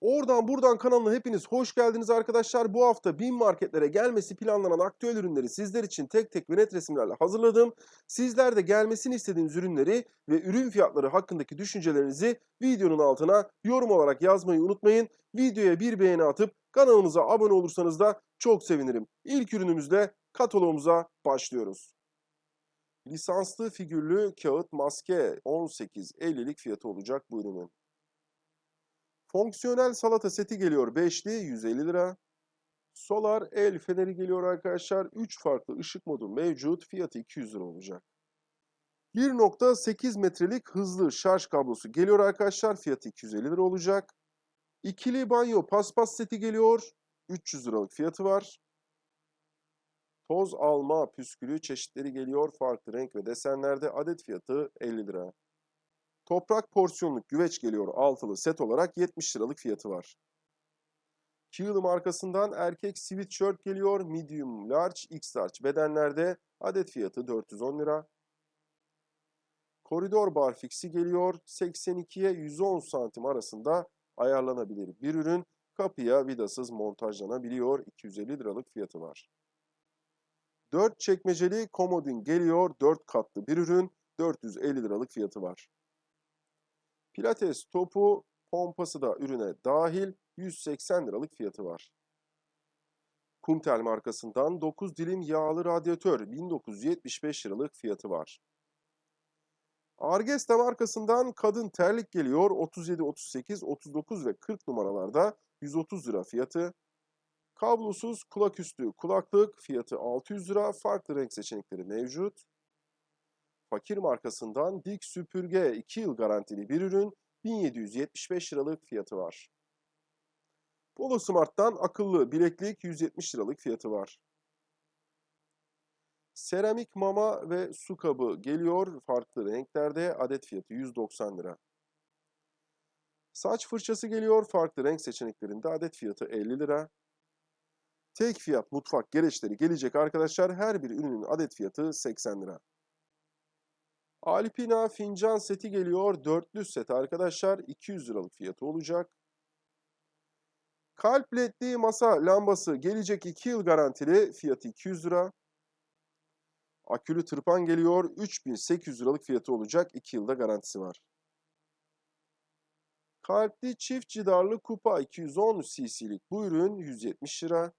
Oradan buradan kanalına hepiniz hoş geldiniz arkadaşlar. Bu hafta bin marketlere gelmesi planlanan aktüel ürünleri sizler için tek tek ve net resimlerle hazırladım. Sizler de gelmesini istediğiniz ürünleri ve ürün fiyatları hakkındaki düşüncelerinizi videonun altına yorum olarak yazmayı unutmayın. Videoya bir beğeni atıp kanalımıza abone olursanız da çok sevinirim. İlk ürünümüzle kataloğumuza başlıyoruz. Lisanslı figürlü kağıt maske 18.50'lik fiyatı olacak bu ürünün. Fonksiyonel salata seti geliyor 5'li 150 lira. Solar el feneri geliyor arkadaşlar. 3 farklı ışık modu mevcut. Fiyatı 200 lira olacak. 1.8 metrelik hızlı şarj kablosu geliyor arkadaşlar. Fiyatı 250 lira olacak. İkili banyo paspas seti geliyor. 300 liralık fiyatı var. Toz alma püskülü çeşitleri geliyor. Farklı renk ve desenlerde adet fiyatı 50 lira. Toprak porsiyonluk güveç geliyor altılı set olarak 70 liralık fiyatı var. Kiel markasından erkek sweatshirt geliyor medium large x large bedenlerde adet fiyatı 410 lira. Koridor bar fixi geliyor 82'ye 110 santim arasında ayarlanabilir bir ürün. Kapıya vidasız montajlanabiliyor 250 liralık fiyatı var. 4 çekmeceli komodin geliyor 4 katlı bir ürün 450 liralık fiyatı var. Pilates topu pompası da ürüne dahil 180 liralık fiyatı var. Kumtel markasından 9 dilim yağlı radyatör 1975 liralık fiyatı var. Argesta markasından kadın terlik geliyor 37, 38, 39 ve 40 numaralarda 130 lira fiyatı. Kablosuz kulak üstü kulaklık fiyatı 600 lira farklı renk seçenekleri mevcut. Fakir markasından dik süpürge 2 yıl garantili bir ürün 1775 liralık fiyatı var. Polo Smart'tan akıllı bileklik 170 liralık fiyatı var. Seramik mama ve su kabı geliyor farklı renklerde adet fiyatı 190 lira. Saç fırçası geliyor farklı renk seçeneklerinde adet fiyatı 50 lira. Tek fiyat mutfak gereçleri gelecek arkadaşlar her bir ürünün adet fiyatı 80 lira. Alpina fincan seti geliyor. Dörtlü set arkadaşlar. 200 liralık fiyatı olacak. Kalp ledli masa lambası gelecek 2 yıl garantili. Fiyatı 200 lira. Akülü tırpan geliyor. 3800 liralık fiyatı olacak. 2 yılda garantisi var. Kalpli çift cidarlı kupa 210 cc'lik bu ürün 170 lira.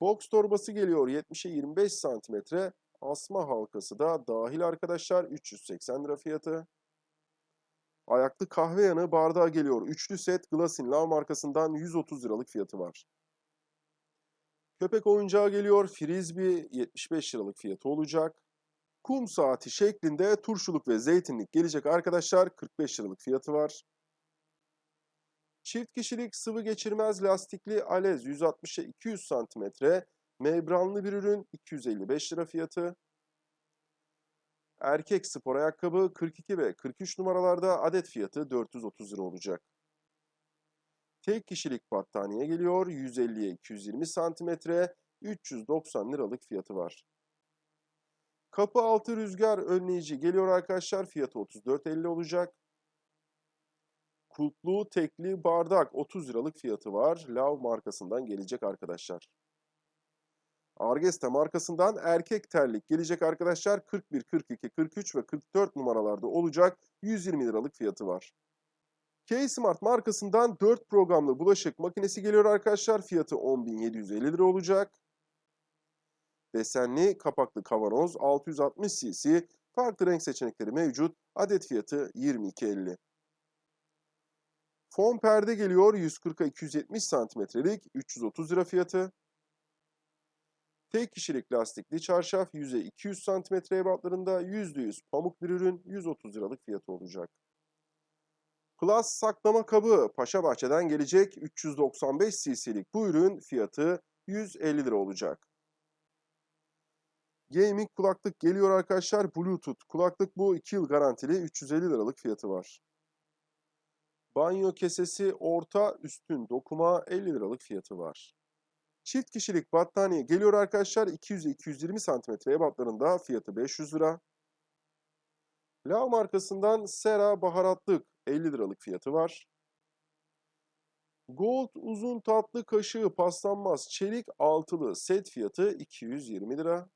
Box torbası geliyor 70'e 25 santimetre. Asma halkası da dahil arkadaşlar 380 lira fiyatı. Ayaklı kahve yanı bardağı geliyor. Üçlü set Glassin Lav markasından 130 liralık fiyatı var. Köpek oyuncağı geliyor. Frisbee 75 liralık fiyatı olacak. Kum saati şeklinde turşuluk ve zeytinlik gelecek arkadaşlar. 45 liralık fiyatı var. Çift kişilik sıvı geçirmez lastikli alez 160'a 200 santimetre Membranlı bir ürün 255 lira fiyatı. Erkek spor ayakkabı 42 ve 43 numaralarda adet fiyatı 430 lira olacak. Tek kişilik battaniye geliyor 150'ye 220 santimetre 390 liralık fiyatı var. Kapı altı rüzgar önleyici geliyor arkadaşlar fiyatı 34.50 olacak. Kulplu tekli bardak 30 liralık fiyatı var. Lav markasından gelecek arkadaşlar. Argesta markasından erkek terlik gelecek arkadaşlar 41, 42, 43 ve 44 numaralarda olacak 120 liralık fiyatı var. K-Smart markasından 4 programlı bulaşık makinesi geliyor arkadaşlar fiyatı 10.750 lira olacak. Desenli kapaklı kavanoz 660 cc farklı renk seçenekleri mevcut adet fiyatı 22.50. Fon perde geliyor 140'a 270 santimetrelik 330 lira fiyatı. Tek kişilik lastikli çarşaf 100'e 200 cm ebatlarında %100 pamuk bir ürün 130 liralık fiyatı olacak. Plus saklama kabı Paşa Bahçe'den gelecek 395 cc'lik bu ürün fiyatı 150 lira olacak. Gaming kulaklık geliyor arkadaşlar. Bluetooth kulaklık bu 2 yıl garantili 350 liralık fiyatı var. Banyo kesesi orta üstün dokuma 50 liralık fiyatı var. Çift kişilik battaniye geliyor arkadaşlar 200-220 santimetre ebatlarında fiyatı 500 lira. Lav markasından Sera baharatlık 50 liralık fiyatı var. Gold uzun tatlı kaşığı paslanmaz çelik altılı set fiyatı 220 lira.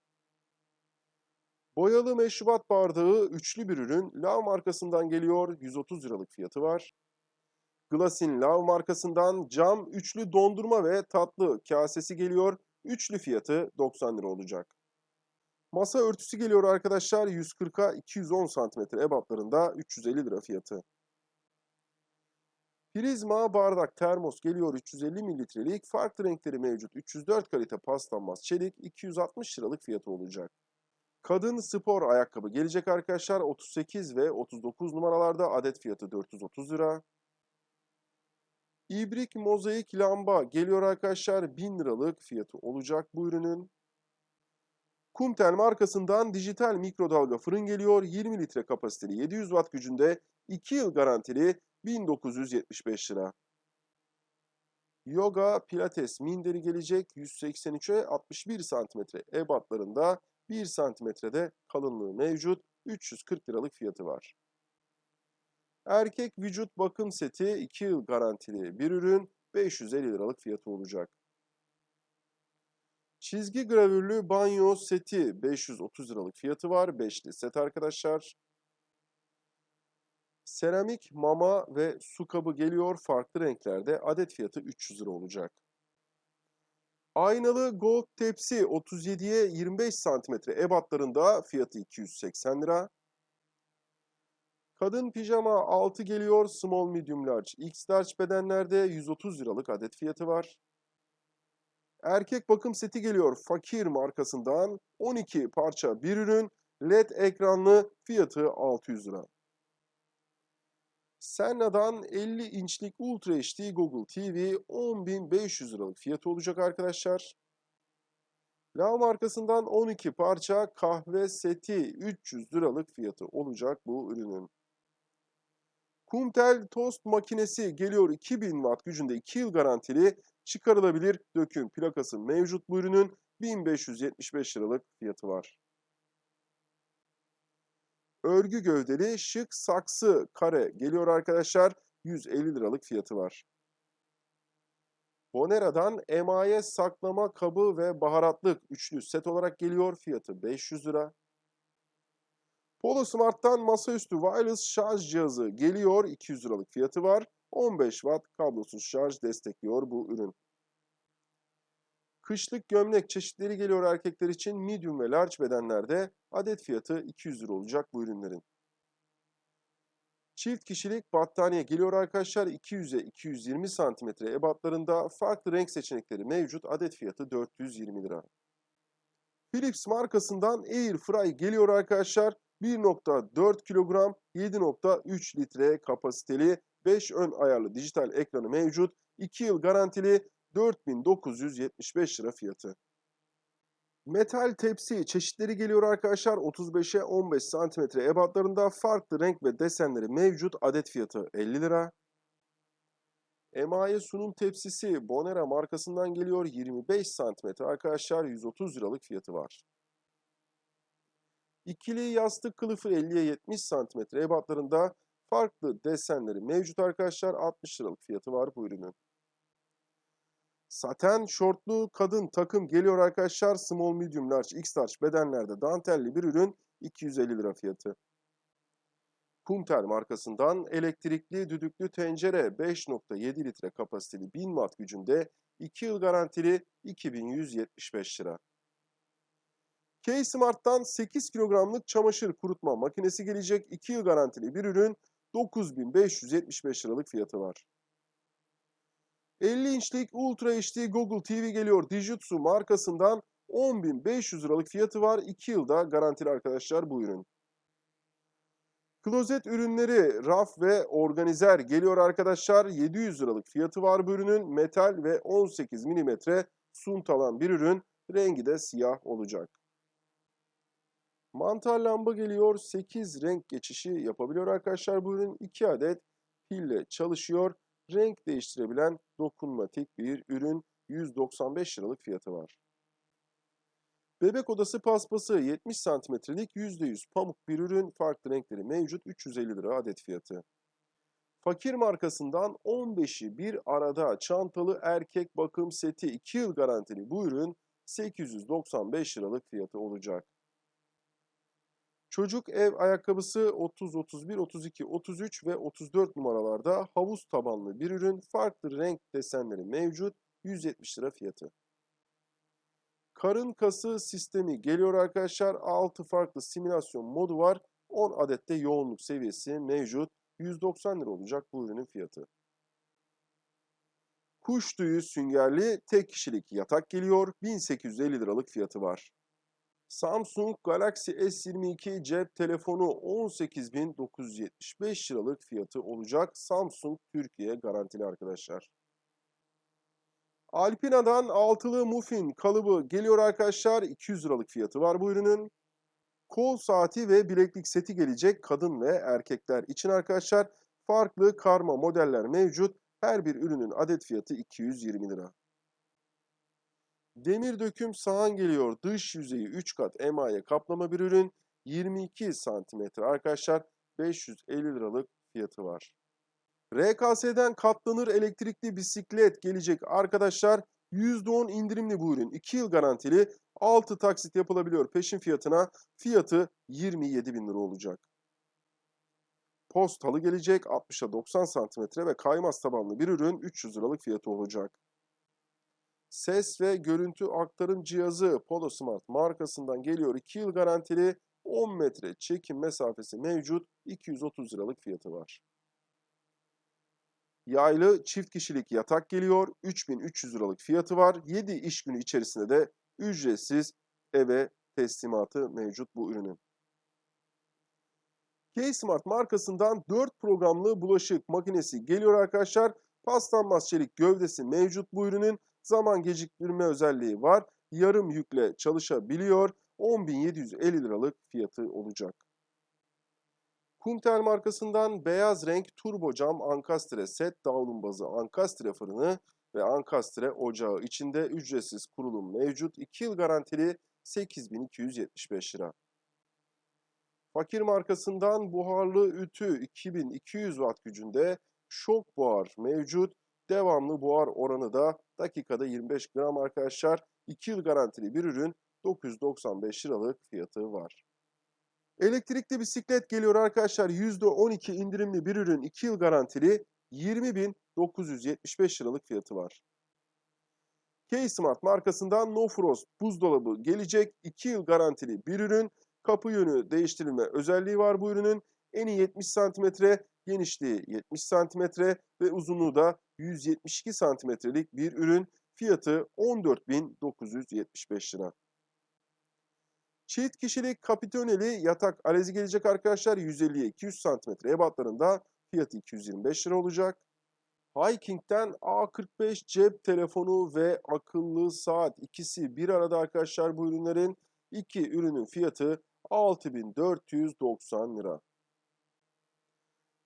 Boyalı meşrubat bardağı üçlü bir ürün Lav markasından geliyor 130 liralık fiyatı var. Glass'in Lav markasından cam üçlü dondurma ve tatlı kasesi geliyor. Üçlü fiyatı 90 lira olacak. Masa örtüsü geliyor arkadaşlar 140'a 210 cm ebatlarında 350 lira fiyatı. Prizma bardak termos geliyor 350 mililitrelik farklı renkleri mevcut 304 kalite paslanmaz çelik 260 liralık fiyatı olacak. Kadın spor ayakkabı gelecek arkadaşlar 38 ve 39 numaralarda adet fiyatı 430 lira. İbrik mozaik lamba geliyor arkadaşlar 1000 liralık fiyatı olacak bu ürünün. Kumtel markasından dijital mikrodalga fırın geliyor 20 litre kapasiteli 700 watt gücünde 2 yıl garantili 1975 lira. Yoga Pilates minderi gelecek 183'e 61 cm ebatlarında 1 santimetrede kalınlığı mevcut 340 liralık fiyatı var. Erkek vücut bakım seti 2 yıl garantili bir ürün 550 liralık fiyatı olacak. Çizgi gravürlü banyo seti 530 liralık fiyatı var. 5'li set arkadaşlar. Seramik mama ve su kabı geliyor farklı renklerde. Adet fiyatı 300 lira olacak. Aynalı gold tepsi 37'ye 25 cm ebatlarında fiyatı 280 lira. Kadın pijama 6 geliyor small medium large x large bedenlerde 130 liralık adet fiyatı var. Erkek bakım seti geliyor Fakir markasından 12 parça bir ürün LED ekranlı fiyatı 600 lira. Senna'dan 50 inçlik Ultra HD Google TV 10.500 liralık fiyatı olacak arkadaşlar. La markasından 12 parça kahve seti 300 liralık fiyatı olacak bu ürünün. Kumtel tost makinesi geliyor 2000 watt gücünde 2 yıl garantili çıkarılabilir döküm plakası mevcut bu ürünün 1575 liralık fiyatı var. Örgü gövdeli şık saksı kare geliyor arkadaşlar 150 liralık fiyatı var. Bonera'dan emaye saklama kabı ve baharatlık üçlü set olarak geliyor fiyatı 500 lira. Polo Smart'tan masaüstü wireless şarj cihazı geliyor 200 liralık fiyatı var. 15 watt kablosuz şarj destekliyor bu ürün. Kışlık gömlek çeşitleri geliyor erkekler için medium ve large bedenlerde adet fiyatı 200 lira olacak bu ürünlerin. Çift kişilik battaniye geliyor arkadaşlar 200'e 220 cm ebatlarında farklı renk seçenekleri mevcut adet fiyatı 420 lira. Philips markasından Air Fry geliyor arkadaşlar 1.4 kilogram 7.3 litre kapasiteli 5 ön ayarlı dijital ekranı mevcut 2 yıl garantili 4975 lira fiyatı. Metal tepsi çeşitleri geliyor arkadaşlar. 35'e 15 cm ebatlarında farklı renk ve desenleri mevcut. Adet fiyatı 50 lira. Emaye sunum tepsisi Bonera markasından geliyor. 25 cm arkadaşlar 130 liralık fiyatı var. İkili yastık kılıfı 50'ye 70 cm ebatlarında farklı desenleri mevcut arkadaşlar. 60 liralık fiyatı var bu ürünün. Saten şortlu kadın takım geliyor arkadaşlar. Small, medium, large, x large bedenlerde dantelli bir ürün 250 lira fiyatı. Kumtel markasından elektrikli düdüklü tencere 5.7 litre kapasiteli 1000 watt gücünde 2 yıl garantili 2175 lira. K-Smart'tan 8 kilogramlık çamaşır kurutma makinesi gelecek 2 yıl garantili bir ürün 9575 liralık fiyatı var. 50 inçlik Ultra HD Google TV geliyor. Dijitsu markasından 10.500 liralık fiyatı var. 2 yılda garantili arkadaşlar bu ürün. Klozet ürünleri raf ve organizer geliyor arkadaşlar. 700 liralık fiyatı var bu ürünün. Metal ve 18 mm suntalan bir ürün. Rengi de siyah olacak. Mantar lamba geliyor. 8 renk geçişi yapabiliyor arkadaşlar bu ürün. 2 adet pille çalışıyor renk değiştirebilen dokunmatik bir ürün 195 liralık fiyatı var. Bebek odası paspası 70 santimetrelik %100 pamuk bir ürün farklı renkleri mevcut 350 lira adet fiyatı. Fakir markasından 15'i bir arada çantalı erkek bakım seti 2 yıl garantili bu ürün 895 liralık fiyatı olacak. Çocuk ev ayakkabısı 30, 31, 32, 33 ve 34 numaralarda havuz tabanlı bir ürün. Farklı renk desenleri mevcut. 170 lira fiyatı. Karın kası sistemi geliyor arkadaşlar. 6 farklı simülasyon modu var. 10 adette yoğunluk seviyesi mevcut. 190 lira olacak bu ürünün fiyatı. Kuş tüyü süngerli tek kişilik yatak geliyor. 1850 liralık fiyatı var. Samsung Galaxy S22 cep telefonu 18.975 liralık fiyatı olacak. Samsung Türkiye garantili arkadaşlar. Alpina'dan altılı muffin kalıbı geliyor arkadaşlar. 200 liralık fiyatı var bu ürünün. Kol saati ve bileklik seti gelecek kadın ve erkekler için arkadaşlar. Farklı karma modeller mevcut. Her bir ürünün adet fiyatı 220 lira. Demir döküm sahan geliyor. Dış yüzeyi 3 kat emaye kaplama bir ürün. 22 santimetre arkadaşlar. 550 liralık fiyatı var. RKS'den katlanır elektrikli bisiklet gelecek arkadaşlar. %10 indirimli bu ürün. 2 yıl garantili. 6 taksit yapılabiliyor peşin fiyatına. Fiyatı 27 bin lira olacak. Postalı gelecek 60'a 90 santimetre ve kaymaz tabanlı bir ürün 300 liralık fiyatı olacak. Ses ve görüntü aktarım cihazı Polo Smart markasından geliyor. 2 yıl garantili 10 metre çekim mesafesi mevcut. 230 liralık fiyatı var. Yaylı çift kişilik yatak geliyor. 3300 liralık fiyatı var. 7 iş günü içerisinde de ücretsiz eve teslimatı mevcut bu ürünün. K-Smart markasından 4 programlı bulaşık makinesi geliyor arkadaşlar. Paslanmaz çelik gövdesi mevcut bu ürünün. Zaman geciktirme özelliği var. Yarım yükle çalışabiliyor. 10.750 liralık fiyatı olacak. Kumtel markasından beyaz renk turbo cam ankastre set davlumbazı ankastre fırını ve ankastre ocağı içinde ücretsiz kurulum mevcut. 2 yıl garantili 8275 lira. Fakir markasından buharlı ütü 2200 watt gücünde şok buhar mevcut. Devamlı buhar oranı da dakikada 25 gram arkadaşlar. 2 yıl garantili bir ürün 995 liralık fiyatı var. Elektrikli bisiklet geliyor arkadaşlar. %12 indirimli bir ürün 2 yıl garantili 20.975 liralık fiyatı var. K-Smart markasından No Frost buzdolabı gelecek 2 yıl garantili bir ürün. Kapı yönü değiştirilme özelliği var bu ürünün. Eni 70 cm, genişliği 70 cm ve uzunluğu da 172 santimetrelik bir ürün. Fiyatı 14.975 lira. Çift kişilik kapitoneli yatak alezi gelecek arkadaşlar. 150'ye 200 santimetre ebatlarında fiyatı 225 lira olacak. Hiking'den A45 cep telefonu ve akıllı saat ikisi bir arada arkadaşlar bu ürünlerin. iki ürünün fiyatı 6490 lira.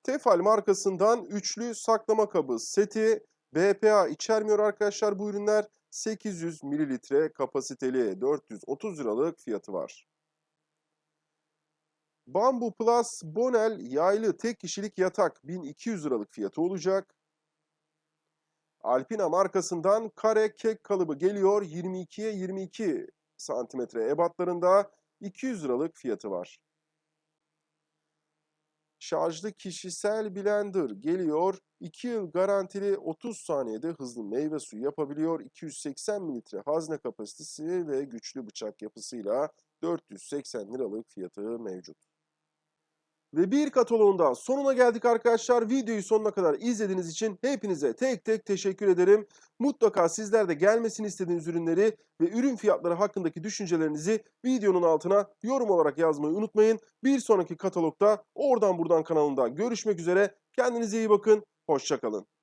Tefal markasından üçlü saklama kabı seti BPA içermiyor arkadaşlar bu ürünler. 800 mililitre kapasiteli 430 liralık fiyatı var. Bambu Plus Bonel yaylı tek kişilik yatak 1200 liralık fiyatı olacak. Alpina markasından kare kek kalıbı geliyor 22'ye 22 santimetre ebatlarında 200 liralık fiyatı var. Şarjlı kişisel blender geliyor. 2 yıl garantili 30 saniyede hızlı meyve suyu yapabiliyor. 280 mililitre hazne kapasitesi ve güçlü bıçak yapısıyla 480 liralık fiyatı mevcut. Ve bir kataloğunda sonuna geldik arkadaşlar. Videoyu sonuna kadar izlediğiniz için hepinize tek tek teşekkür ederim. Mutlaka sizler de gelmesini istediğiniz ürünleri ve ürün fiyatları hakkındaki düşüncelerinizi videonun altına yorum olarak yazmayı unutmayın. Bir sonraki katalogda oradan buradan kanalında görüşmek üzere. Kendinize iyi bakın. Hoşçakalın.